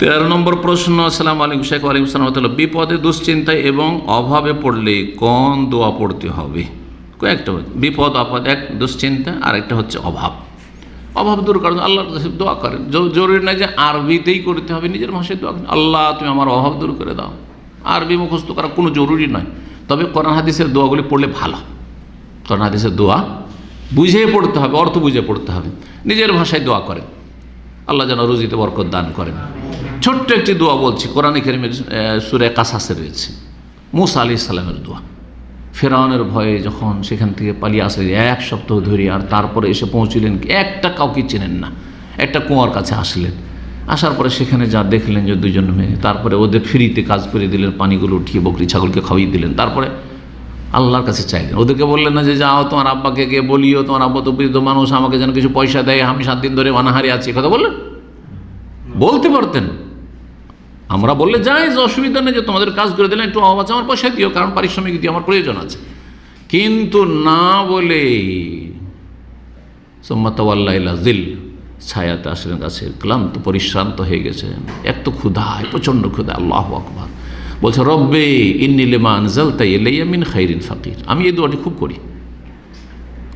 তেরো নম্বর প্রশ্ন, আসসালাম আলাইকুম, শেখ আলাইকুম সালাম বিপদে, দুশ্চিন্তায় এবং অভাবে পড়লে কোন দোয়া পড়তে হবে? কয়েকটা। বিপদ, আপদ, এক, দুশ্চিন্তা আর একটা হচ্ছে অভাব। অভাব দূর করার জন্য আল্লাহর দোয়া করেন। জরুরি নয় যে আরবিতেই করতে হবে, নিজের ভাষায় দোয়া করেন। আল্লাহ, তুমি আমার অভাব দূর করে দাও। আরবি মুখস্থ করা কোনো জরুরি নয়। তবে কোরআন হাদিসের দোয়াগুলি পড়লে ভালো। কোরআন হাদিসের দোয়া বুঝে পড়তে হবে, অর্থ বুঝে পড়তে হবে। নিজের ভাষায় দোয়া করেন। আল্লাহ যেন রুজিতে বরকত দান করেন। ছোট্ট একটি দোয়া বলছি, কোরআন করিমের সুরে কাসাসে রয়েছে। মুসা আলি ইসলামের দোয়া। ফেরাউনের ভয়ে যখন সেখান থেকে পালিয়ে আসে, এক সপ্তাহ ধরে আর তারপরে এসে পৌঁছলেন, একটা কাউকে চেনেন না। একটা কুয়ার কাছে আসলেন। আসার পরে সেখানে যা দেখলেন যে দুজন মেয়ে, তারপরে ওদের ফ্রিতে কাজ করে দিলেন, পানিগুলো উঠিয়ে বকরি ছাগলকে খাওয়িয়ে দিলেন। তারপরে আল্লাহর কাছে চাইলেন। ওদেরকে বললেন না যে, যাও, তোমার আব্বাকে গিয়ে বলিও, তোমার আব্বা তো বৃদ্ধ মানুষ, আমাকে যেন কিছু পয়সা দেয়, আমি সাত দিন ধরে অনাহারি আছি। কথা বললেন? বলতে পারতেন। আমরা বললে যাই যে অসুবিধা নেই যে তোমাদের কাজ করে দিলেন একটু অভাব আমার পয়সা দিও, কারণ পারিশ্রমিক দিও আমার প্রয়োজন আছে। কিন্তু না বলে সোম্মাতাল্লাহ দিল ছায়াতে আসলেন গাছে, ক্লান্ত, পরিশ্রান্ত হয়ে গেছেন। এক তো ক্ষুধায় প্রচণ্ড ক্ষুধা, আল্লাহ আকবর। বলছে, রব্বে ইন্নিলেমা আনজাল তাই এলাইয়ামিন খাইরিন ফাকির। আমি এই দোয়াটি খুব করি।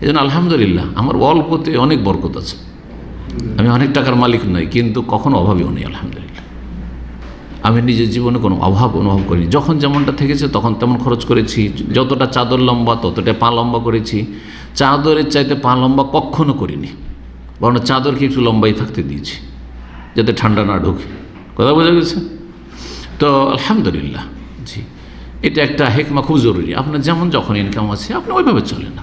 এই জন্য আলহামদুলিল্লাহ, আমার অল্পতে অনেক বরকত আছে। আমি অনেক টাকার মালিক নই, কিন্তু কখনো অভাবীও নেই আলহামদুলিল্লাহ। আমি নিজের জীবনে কোনো অভাব অনুভব করিনি। যখন যেমনটা থেকেছে তখন তেমন খরচ করেছি। যতটা চাদর লম্বা, ততটা পা লম্বা করেছি। চাদরের চাইতে পা লম্বা কখনো করিনি। বরং চাদরকে একটু লম্বাই থাকতে দিয়েছি, যাতে ঠান্ডা না ঢোকে। কথা বোঝা গেছে? তো আলহামদুলিল্লাহ, জি। এটা একটা হেকমা খুব জরুরি। আপনার যেমন যখন ইনকাম আছে, আপনি ওইভাবে চলে না।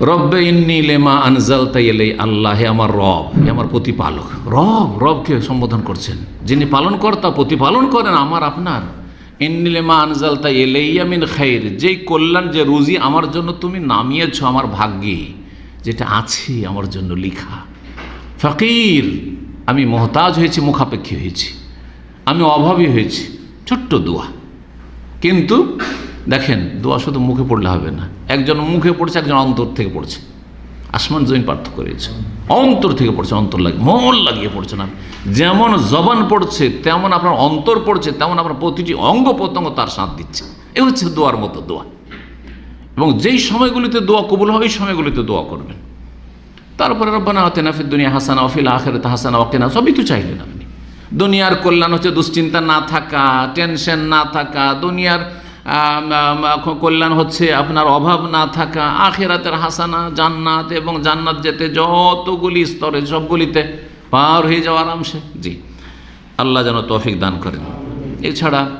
রব্বে ইন্নি লেমা আনজাল তাইলে আল্লাহ আমার রব, হে আমার প্রতিপালক। রব, রবকে সম্বোধন করছেন। যিনি পালন কর্তা প্রতিপালন করেন, আমার আপনার। ইন্নি লেমা আনজাল তাই এলেইয়ামিন খাইর, যেই কল্যাণ, যে রুজি আমার জন্য তুমি নামিয়েছ, আমার ভাগ্যে, যেটা আছে আমার জন্য লিখা। ফকির, আমি মহতাজ হয়েছি, মুখাপেক্ষী হয়েছি। আমি অভাবী হয়েছি। ছোট্ট দোয়া। কিন্তু দেখেন, দোয়া শুধু মুখে পড়লে হবে না। একজন মুখে পড়ছে, একজন অন্তর থেকে পড়ছে। আসমান জমিন পার্থক্য রয়েছে। অন্তর থেকে পড়ছে, অন্তর লাগে, মন লাগিয়ে পড়ছে না যেমন জবান পড়ছে, তেমন আপনার অন্তর পড়ছে, তেমন আপনার প্রতিটি অঙ্গ প্রত্যঙ্গ তার সাথ দিচ্ছে। এ হচ্ছে দোয়ার মতো দোয়া। এবং যেই সময়গুলিতে দোয়া কবুল হবে এই সময়গুলিতে দোয়া করবেন। তারপরে রব্বানা আতেনাফির দুনিয়া হাসানা অফিল আখেরাতে হাসানা অকেনা সবই তো চাইলেন আপনি। দুনিয়ার কল্যাণ হচ্ছে দুশ্চিন্তা না থাকা, টেনশন না থাকা, দুনিয়ার কল্যাণ হচ্ছে আপনার অভাব না থাকা, আখেরাতের হাসানা, জান্নাত এবং জান্নাত যেতে যতগুলি স্তরে, সবগুলিতে পার হয়ে যাওয়া আরামসে। জি। আল্লাহ যেন তৌফিক দান করেন। এছাড়া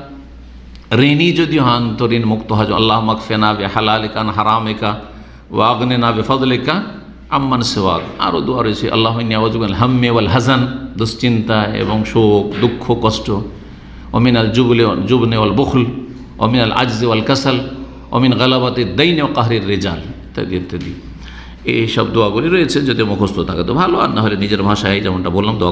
ঋণী যদি হন, তো ঋণ মুক্ত হজ আল্লাহ মকফেনা বে হালালিকান হারামিকা ও আগ্নে না বে আম্মান সেওয়াক। আরও দোয়া রয়েছে, আল্লাহ হাম্মে ওয়াল হাজান দুশ্চিন্তা এবং শোক, দুঃখ, কষ্ট। অমিনাল জুবলে, জুবনে ওয়াল বখুল। অমিনাল আজজে ওয়াল কাসাল অমিন গালাবাতে দৈন ও কাহরের রেজাল, ইত্যাদি ইত্যাদি। এই সব দোয়াগুলি রয়েছে, যদি মুখস্থ থাকে তো ভালো, আর না হলে নিজের ভাষায় যেমনটা বললাম দোয়া